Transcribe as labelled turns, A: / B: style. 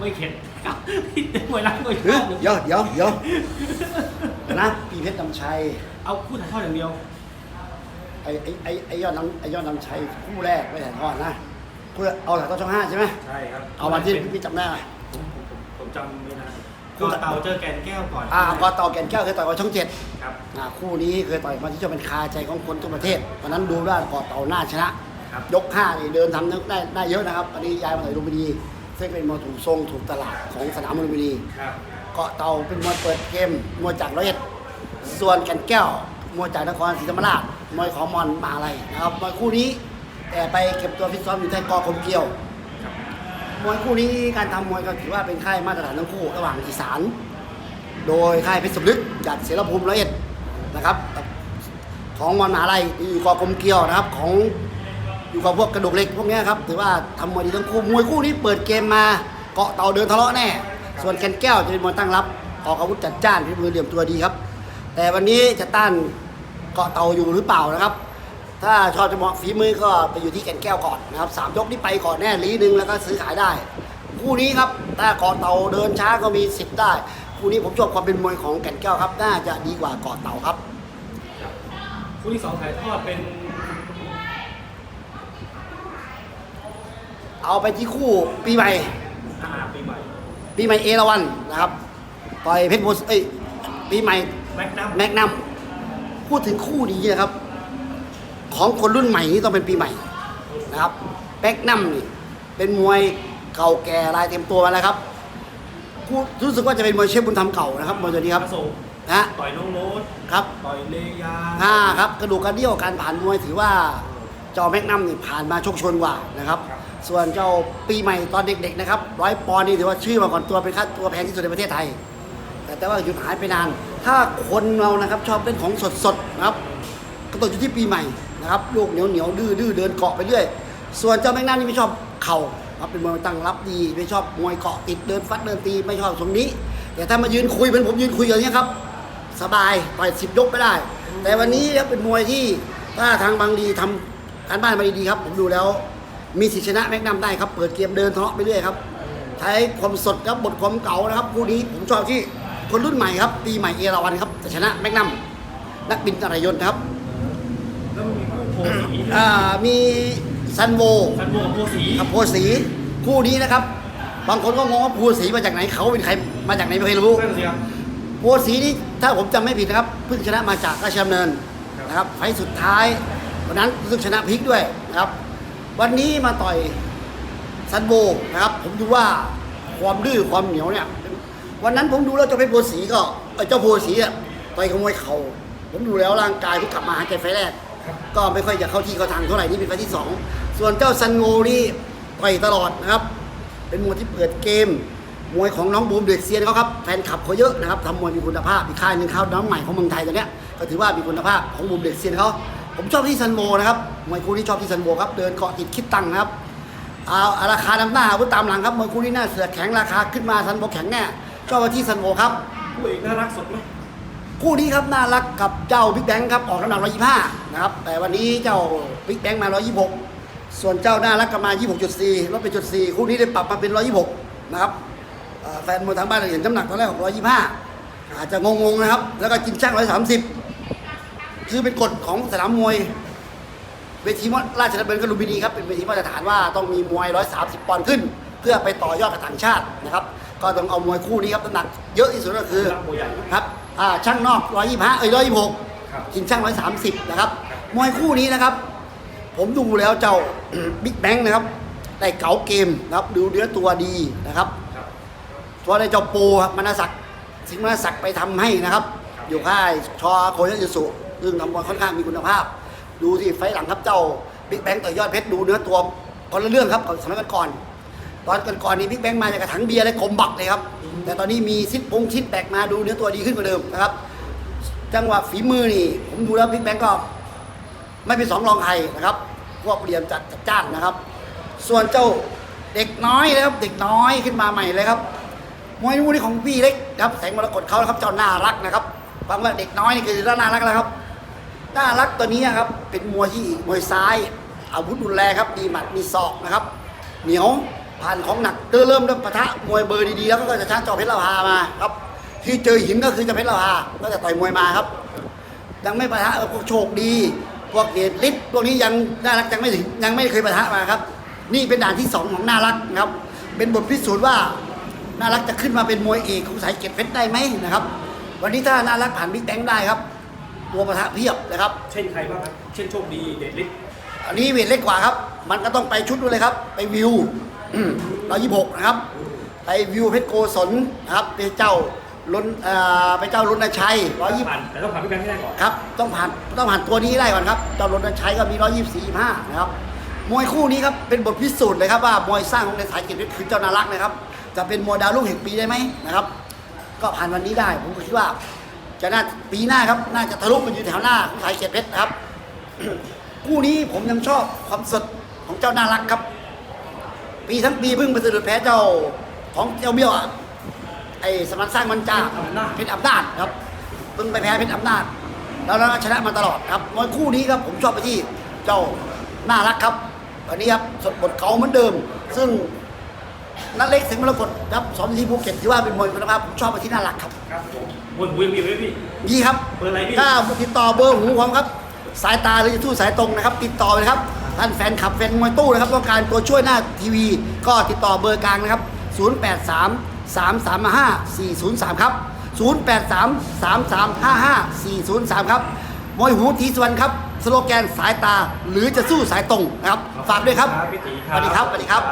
A: ไม่เข็ดครับมวยรักมวยช
B: เฮ้
A: อยบ
B: เดี๋ยวเดี๋ยวเดี๋ยวนะปีเพชรนำชัย
A: เอาคู่ถ่ายทอดอย่างเดียว
B: ไอ้ไอ้ไอ้ไอ้ยอดน้ำไอ้ยอดน้ำชัยคู่แรกไม่ถ่ายทอดนะคู่เอาถ่ายทอดช่องห้าใช่ไหม
A: ใช่ครับ
B: เอาวันที่พี่จำได้ไหม
A: ผมผมผมผมจำไม่ได้
B: คู่
A: ก็
B: ถ่าย
A: เต่าเจอแกนแก้วก่อน
B: อ่าก็ต่อแก่นแก้วเคยต่อยกับช่องเจ็ด
A: ครับ
B: อ่าคู่นี้เคยต่อยมาที่จะเป็นคาใจของคนทั่วประเทศวันนั้นดูว่าก่อเต่าหน้าชนะ
A: ครับ
B: ยกห้านี่เดินทำได้ได้เยอะนะครับตอนนี้ย้ายมาต่อยลุมพินี ซึ่งเป็นมวยถูกทรงถูกตลาดของสนามมวยลุมพินี
A: ครับ
B: เกาะเต่าเป็นมวยเปิดเกมมวยจากร้อยเอ็ดส่วนแก่นแก้วมวยจากนครศรีธรรมราชมวยของมอนมาอะไรนะครับมวยคู่นี้แต่ไปเก็บตัวฟิตซ้อมอยู่ที่กอคมเกียว
A: ครับ
B: มวยคู่นี้การทำมวยก็ถือว่าเป็นค่ายมาตรฐานทั้งคู่ระหว่างอีสาน โดยค่ายเพชรสมฤทธิ์จากเสรภูมิร้อยเอ็ดนะครับ ของมอนมหาลัยอยู่กอกรมเกลียวนะครับของ อยู่กับพวกกระดูกเหล็กพวกนี้ครับถือว่าทำมวยดีทั้งคู่มวยคู่นี้เปิดเกมมาเกาะเต่าเดินทะเลาะแน่ ส่วนแกนแก้วจะเป็นมวยตั้งรับออกอาวุธจัดจ้านฝีมือเหลี่ยมตัวดีครับ แต่วันนี้จะต้านเกาะเต่าอยู่หรือเปล่านะครับ ถ้าชอบจะเหมาะฝีมือก็ไปอยู่ที่แกนแก้วก่อนนะครับสามยกนี้ไปก่อนแน่ลีหนึ่งแล้วก็ซื้อขายได้ คู่นี้ครับถ้าเกาะเต่าเดินช้าก็มีสิทธิ์ได้คู่นี้ผมชอบความเป็นมวยของแก่นแก้วครับ น่าจะดีกว่าเกาะเต่าครับ
A: คู่ที่สองถ่ายทอดเป็น
B: เอาไปที่คู่ปีใหม่
A: อาปีใหม่
B: ปีใหม่เอราวันนะครับต่อยเพชรโพธิ์เอ้ยปีใหม่
A: แม็กนัม
B: แมกนัมพูดถึงคู่นี้นะครับ ของคนรุ่นใหม่นี่ต้องเป็นปีใหม่นะครับแมกนัมนี่เป็นมวยเก่าแก่ลายเต็มตัวมาแล้วครับผู้รู้สึกว่าจะเป็นมวยเชฟบุญธรรมเก่านะครับมวยตัวนี้ครับ
A: พะโสง
B: นะ
A: ต่อยน้องโรส
B: ครับ
A: ต่อยเลยา
B: ห้าครับกระดูกกระเดี่ยวการผ่านมวยถือว่าเจ้าแมกนัมนี่ผ่านมาโชคชนกว่านะครับ ส่วนเจ้าปีใหม่ตอนเด็กๆนะครับร้อยปอนด์นี่ถือว่าชื่อมาก่อนตัวเป็นค่าตัวแพงที่สุดในประเทศไทย แต่แต่ว่าหยุดหายไปนาน ถ้าคนเรานะครับชอบเล่นของสดๆนะครับก็ตกอยู่ที่ปีใหม่นะครับลูกเหนียวเหนียวๆดื้อดื้อเดินเกาะไปเรื่อย ส่วนเจ้าแมกนัมนี่ไม่ชอบเข่าครับเป็นมวยตั้งรับดีไม่ชอบมวยเกาะติดเดินฟัดเดินตีไม่ชอบตรงนี้ แต่ถ้ามายืนคุยเป็นผมยืนคุยอย่างนี้ครับ สบายต่อยสิบยกไม่ได้ แต่วันนี้ครับเป็นมวยที่ถ้าทางบางดีทำการบ้านมาดีๆครับ ผมดูแล้ว มีสิทธิชนะแมกนัมได้ครับเปิดเกมเดินทะเลาะไปเรื่อยครับใช้ความสดครับบทความเก่านะครับคู่นี้ผมชอบที่คนรุ่นใหม่ครับปีใหม่เอราวันครับจะชนะแมกนัมนักบินอารยนต์นะครับ
A: แล้วมันมีคู่โพสี
B: อ่ามีซันโว
A: ซันโบกับโพสี
B: กับโพสีคู่นี้นะครับ บางคนก็งงว่าโพสีมาจากไหนเขาเป็นใครมาจากไหนไม่เคยรู้
A: นั่นสิครับ
B: โพสีนี่ถ้าผมจำไม่ผิดนะครับเพิ่งชนะมาจากราชดำเนินนะครับไฟล์สุดท้ายวันนั้นรู้สึกชนะพลิกด้วยนะครับ วันนี้มาต่อยซันโบนะครับ ผมดูว่าความดื้อความเหนียวเนี่ย วันนั้นผมดูแล้วเจ้าเพชรโพสีก็เอ้ยเจ้าโพสีอะต่อยขโมยเขาผมดูแล้วร่างกายเพิ่กลับมาหาใจไฟแรก ก็ไม่ค่อยจะเข้าที่เข้าทางเท่าไหร่นี่เป็นไฟที่สองส่วนเจ้าซันโงนี่ต่อยตลอดนะครับ เป็นมวยที่เปิดเกมมวยของน้องบูมเด็กเซียนเขาครับแฟนคลับเขาเยอะนะครับทำมวยมีคุณภาพอีกค่ายหนึ่งเขาน้องใหม่ของเมืองไทยตัวเนี้ยก็ถือว่ามีคุณภาพของบูมเด็กเซียนเขา ผมชอบที่ซันโวนะครับมวยคู่ที่ชอบที่ซันโวครับ เดินเกาะติดคิดตังค์นะครับเอาเอาราคานำหน้าอาวุธตามหลังครับมวยคู่นี้หน้าเสือแข็งราคาขึ้นมาซันโวแข็งแน่ชอบที่ซันโวครับ
A: คู่เอกน่ารักสดไหม
B: คู่นี้ครับน่ารักกับเจ้าบิ๊กแบงค์ครับออกน้ำหนัก125นะครับแต่วันนี้เจ้าบิ๊กแบงค์มา 126 ส่วนเจ้าน่ารักก็มา 26.4ลดไปจุด4คู่นี้ได้ปรับมาเป็น 126 นะครับเอ่อแฟนมวยทางบ้านเห็นน้ำหนักตอนแรกของ125 อาจจะงงๆนะครับ แล้วก็กินช่าง130 คือเป็นกฎของสนามมวย เวทีมราชดำเนินกรุมพินีครับเป็นเวทีมาตรฐานว่าต้องมีมวย 130 ปอนด์ขึ้น เพื่อไปต่อยอดกับต่างชาตินะครับ ก็ต้องเอามวยคู่นี้ครับน้ำหนักเยอะที่สุดก็คือ
A: ร่างโบใหญ่
B: ครับอ่าช่างนอก 125 เอ้ย 126
A: ครับ
B: ชิงช่าง 130 นะครับ มวยคู่นี้นะครับ ผมดูแล้วเจ้าบิ๊กแบงค์นะครับได้เก๋าเกมนะครับดูเนื้อตัวดีนะครับ
A: ครับ
B: เพราะได้เจ้าปูครับมนศักดิ์สิงห์มนศักดิ์ไปทำให้นะครับ อยู่ค่ายชอโคยยสุ ซึ่งทำมวยค่อนข้างมีคุณภาพ ดูที่ไฟหลังครับเจ้าบิ๊กแบงต่อยอดเพชรดูเนื้อตัวคนละเรื่องครับสมัยก่อนตอนก่อนๆนี้บิ๊กแบงมาจากกระถังเบียร์และกลมบักเลยครับ แต่ตอนนี้มีซิดปงชิดแตกมาดูเนื้อตัวดีขึ้นกว่าเดิมนะครับ จังหวะฝีมือนี่ ผมดูแล้วบิ๊กแบงก็ไม่เป็นสองรองใครนะครับพวกเรียมจัดจัดจ้านนะครับ ส่วนเจ้าเด็กน้อยนะครับ เด็กน้อยขึ้นมาใหม่เลยครับมวยคู่นี้ของพี่เล็กนะครับแสงมรกตเขาครับเจ้าน่ารักนะครับฟังว่าเด็กน้อยนี่คือน่ารักแล้วครับ น่ารักตัวนี้ครับ เป็นมวยที่มวยซ้าย อาวุธรุนแรงครับ มีหมัดมีศอกนะครับ เหนียวผ่านของหนักเริ่มเริ่มปะทะมวยเบอร์ดีๆ แล้วก็จะชาร์จอเพชรลาภามาครับ ที่เจอหินก็คือจะเพชรลาภาก็จะต่อยมวยมาครับ ยังไม่ปะทะพวกโชคดี พวกเดชฤทธิ์พวกนี้ยังน่ารักยังไม่ถึงยังไม่เคยปะทะมาครับ นี่เป็นด่านที่สองของน่ารักนะครับ เป็นบทพิสูจน์ว่าน่ารักจะขึ้นมาเป็นมวยเอกของสายเก็ดเพชรได้ไหมนะครับ วันนี้ถ้าน่ารักผ่านบิ๊กแตงได้ครับ ตัวปะทะเพียบนะครับ
A: เช่นใครบ้างครับ เช่นโชคดีเดชฤทธิ์
B: อันนี้เวทเล็กกว่าครับ มันก็ต้องไปชุดนู้นเลยครับ ไปวิวร้อยยี่หกนะครับ ไปวิวเพชรโกศลนะครับไปเจ้าลุนเอ่อไปเจ้าลุนชัยร้อยยี่
A: ผ่านแต่ต้องผ่านพี่แบงค์ให้ได้ก่อน
B: ครับต้องผ่านต้องผ่านตัวนี้ให้ได้ก่อนครับเจ้าลุนชัยก็มีร้อยยี่สี่ห้านะครับมวยคู่นี้ครับเป็นบทพิสูจน์เลยครับว่ามวยสร้างของในสายเกียรติเพชรคือเจ้านารักนะครับ จะเป็นมวยดาวรุ่งแห่งปีได้ไหมนะครับ ก็ผ่านวันนี้ได้ผมก็คิดว่า จะน่าปีหน้าครับ น่าจะทะลุไปอยู่แถวหน้าของสายเกียรติเพชรนะครับคู่นี้ผมยังชอบความสดของเจ้าน่ารักครับ ปีทั้งปีเพิ่งไปสะดุดแพ้เจ้าของเจ้าเบี้ยวอะไอ้สมานสร้างมันจ้าเพชรอำนาจครับเพิ่งไปแพ้เพชรอำนาจ แล้วเราชนะมาตลอดครับมวยคู่นี้ครับผมชอบไปที่เจ้าน่ารักครับวันนี้ครับสดบทเขาเหมือนเดิม ซึ่งนักเล็กสิงห์มรกตครับสอนที่ภูเก็ตที่ว่าเป็นมวยคุณภาพผมชอบไปที่น่ารักครับ
A: ครับผมบนบุยมีไหมพี่
B: ดีครับ
A: เบอร์อะไรพี่
B: ถ้าติดต่อเบอร์หูผมครับ สายตาหรือจะสู้สายตรงนะครับ ติดต่อเลยครับท่านแฟนขับแฟนมวยตู้นะครับต้องการตัวช่วยหน้าทีวี ก็ติดต่อเบอร์กลางนะครับ 083 335 403 ครับ 083 3355 403 ครับมวยหูทีสวนครับสโลแกนสายตาหรือจะสู้สายตรงนะครับ ฝากด้วยครับ
A: พี่ตี
B: สวัสดีครับสวัสดีครับ